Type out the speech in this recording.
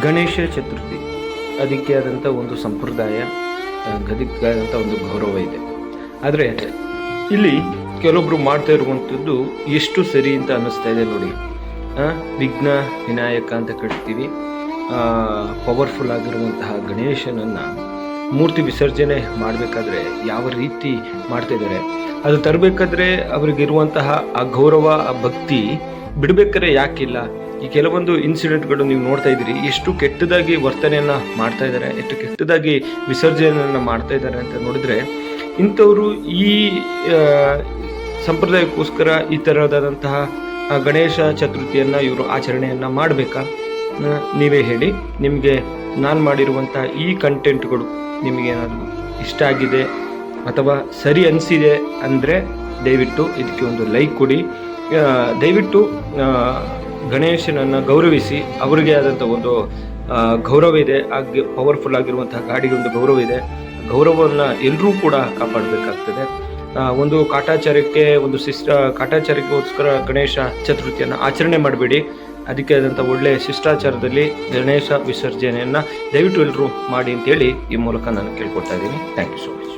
ಗಣೇಶ ಚತುರ್ಥಿ. ಅದಕ್ಕೆ ಆದಂಥ ಒಂದು ಸಂಪ್ರದಾಯ ಅದಕ್ಕೆ ಆದಂಥ ಒಂದು ಗೌರವ ಇದೆ. ಆದರೆ, ಇಲ್ಲಿ ಕೆಲವೊಬ್ರು ಮಾಡ್ತಾ ಇರುವಂಥದ್ದು ಎಷ್ಟು ಸರಿ ಅಂತ ಅನ್ನಿಸ್ತಾ ಇದೆ ನೋಡಿ. ವಿಘ್ನ ವಿನಾಯಕ ಅಂತ ಕರಿತೀವಿ ಪವರ್ಫುಲ್ ಆಗಿರುವಂತಹ ಗಣೇಶನನ್ನು ಮೂರ್ತಿ ವಿಸರ್ಜನೆ ಮಾಡಬೇಕಾದ್ರೆ ಯಾವ ರೀತಿ ಮಾಡ್ತಾ ಇದ್ದಾರೆ? ಅದು ತರಬೇಕಾದ್ರೆ ಅವರಿಗಿರುವಂತಹ ಆ ಗೌರವ, ಆ ಭಕ್ತಿ ಬಿಡಬೇಕಾದ್ರೆ ಯಾಕಿಲ್ಲ? ಈ ಕೆಲವೊಂದು ಇನ್ಸಿಡೆಂಟ್ಗಳು ನೀವು ನೋಡ್ತಾ ಇದ್ದೀರಿ. ಎಷ್ಟು ಕೆಟ್ಟದಾಗಿ ವರ್ತನೆಯನ್ನು ಮಾಡ್ತಾ ಇದ್ದಾರೆ, ಎಷ್ಟು ಕೆಟ್ಟದಾಗಿ ವಿಸರ್ಜನೆಯನ್ನು ಮಾಡ್ತಾ ಇದ್ದಾರೆ ಅಂತ ನೋಡಿದ್ರೆ, ಇಂಥವರು ಈ ಸಂಪ್ರದಾಯಕ್ಕೋಸ್ಕರ ಈ ಥರದಾದಂತಹ ಗಣೇಶ ಚತುರ್ಥಿಯನ್ನು ಇವರು ಆಚರಣೆಯನ್ನು ಮಾಡಬೇಕಾ? ನೀವೇ ಹೇಳಿ. ನಿಮಗೆ ನಾನು ಮಾಡಿರುವಂಥ ಈ ಕಂಟೆಂಟ್ಗಳು ನಿಮಗೇನಾದರೂ ಇಷ್ಟ ಆಗಿದೆ ಅಥವಾ ಸರಿ ಅನಿಸಿದೆ ಅಂದರೆ ದಯವಿಟ್ಟು ಇದಕ್ಕೆ ಒಂದು ಲೈಕ್ ಕೊಡಿ. ದಯವಿಟ್ಟು ಗಣೇಶನನ್ನು ಗೌರವಿಸಿ ಅವರಿಗೆ ಆದಂಥ ಒಂದು ಗೌರವ ಇದೆ. ಹಾಗೆ ಪವರ್ಫುಲ್ ಆಗಿರುವಂತಹ ಗಾಡಿಗೆ ಒಂದು ಗೌರವ ಇದೆ. ಗೌರವವನ್ನು ಎಲ್ಲರೂ ಕೂಡ ಕಾಪಾಡಬೇಕಾಗ್ತದೆ. ಒಂದು ಕಾಟಾಚಾರಕ್ಕೆ, ಒಂದು ಶಿಷ್ಟ ಕಾಟಾಚಾರ್ಯಕ್ಕೋಸ್ಕರ ಗಣೇಶ ಚತುರ್ಥಿಯನ್ನು ಆಚರಣೆ ಮಾಡಬೇಡಿ. ಅದಕ್ಕೆ ಆದಂಥ ಒಳ್ಳೆಯ ಶಿಷ್ಟಾಚಾರದಲ್ಲಿ ಗಣೇಶ ವಿಸರ್ಜನೆಯನ್ನು ದಯವಿಟ್ಟು ಎಲ್ಲರೂ ಮಾಡಿ ಅಂತೇಳಿ ಈ ಮೂಲಕ ನಾನು ಕೇಳ್ಕೊಳ್ತಾ ಇದ್ದೀನಿ. Thank you so much